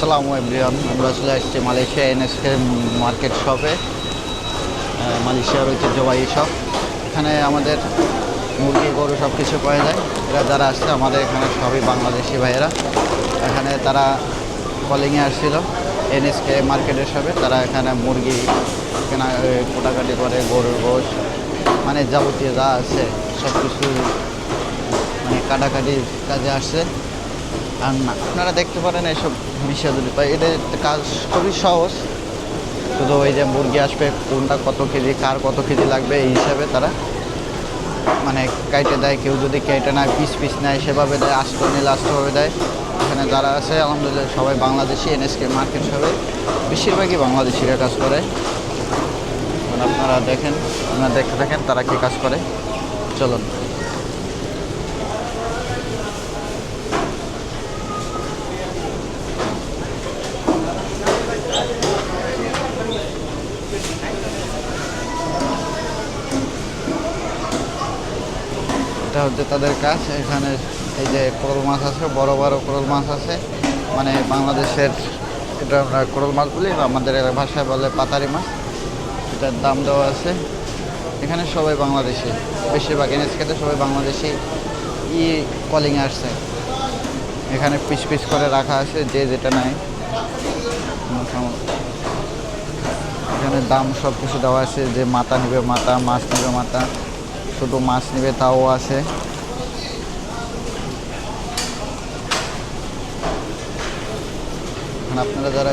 আসসালামু এভরিওয়ান আমরা চলে আসছি মালয়েশিয়া এনএসকে মার্কেট শপে মালয়েশিয়ার ঐতিহ্যবাহী শপ। এখানে আমাদের মুরগি, গরু সব কিছু পাওয়া যায়। এরা যারা আসছে, আমাদের এখানে সবই বাংলাদেশি ভাইয়েরা। এখানে তারা কলিংয়ে আসছিল এনএসকে মার্কেটের শপে। তারা এখানে মুরগি কেনা কোটাকাটি করে, গরুর গোশ মানে যাবতীয় যা আছে সব কিছু মানে কাটাকাটির কাজে আসছে। আর না, আপনারা দেখতে পারেন এইসব বিষয় যদি পাই এদের কাজ খুবই সহজ। শুধু ওই যে মুরগি আসবে, কোনটা কত কেজি, কার কত কেজি লাগবে, এই হিসাবে তারা মানে কাইটে দেয়। কেউ যদি কেটে নেয় পিস পিস নেয়, সেভাবে দেয়, আস্ত, নিলে আস্তভাবে দেয়। এখানে যারা আছে, আলহামদুলিল্লাহ সবাই বাংলাদেশি, এনএসকে মার্কেট সবাই বেশিরভাগই বাংলাদেশিরা কাজ করে। আপনারা দেখেন, আপনারা দেখতে থাকেন তারা কি কাজ করে। চলুন। এটা হচ্ছে তাদের কাজ। এখানে এই যে কোরল মাছ আছে, বড় বড় কোরল মাছ আছে। মানে বাংলাদেশের এটা আমরা কোরল মাছ বলি আমাদের ভাষায় বলে পাতারি মাছ। এটার দাম দেওয়া আছে। এখানে সবাই বাংলাদেশি। বেশিরভাগ এনএসকেতে সবাই বাংলাদেশি। ই কলিং আসছে। এখানে পিস পিস করে রাখা আছে, যে যেটা মোটামুটি এখানে দাম সব কিছু দেওয়া আছে, যে মাথা নিবে মাথা, মাছ নিবে মাথা। শুধু মাছ নিবে তাও আছে এখন আপনারা যারা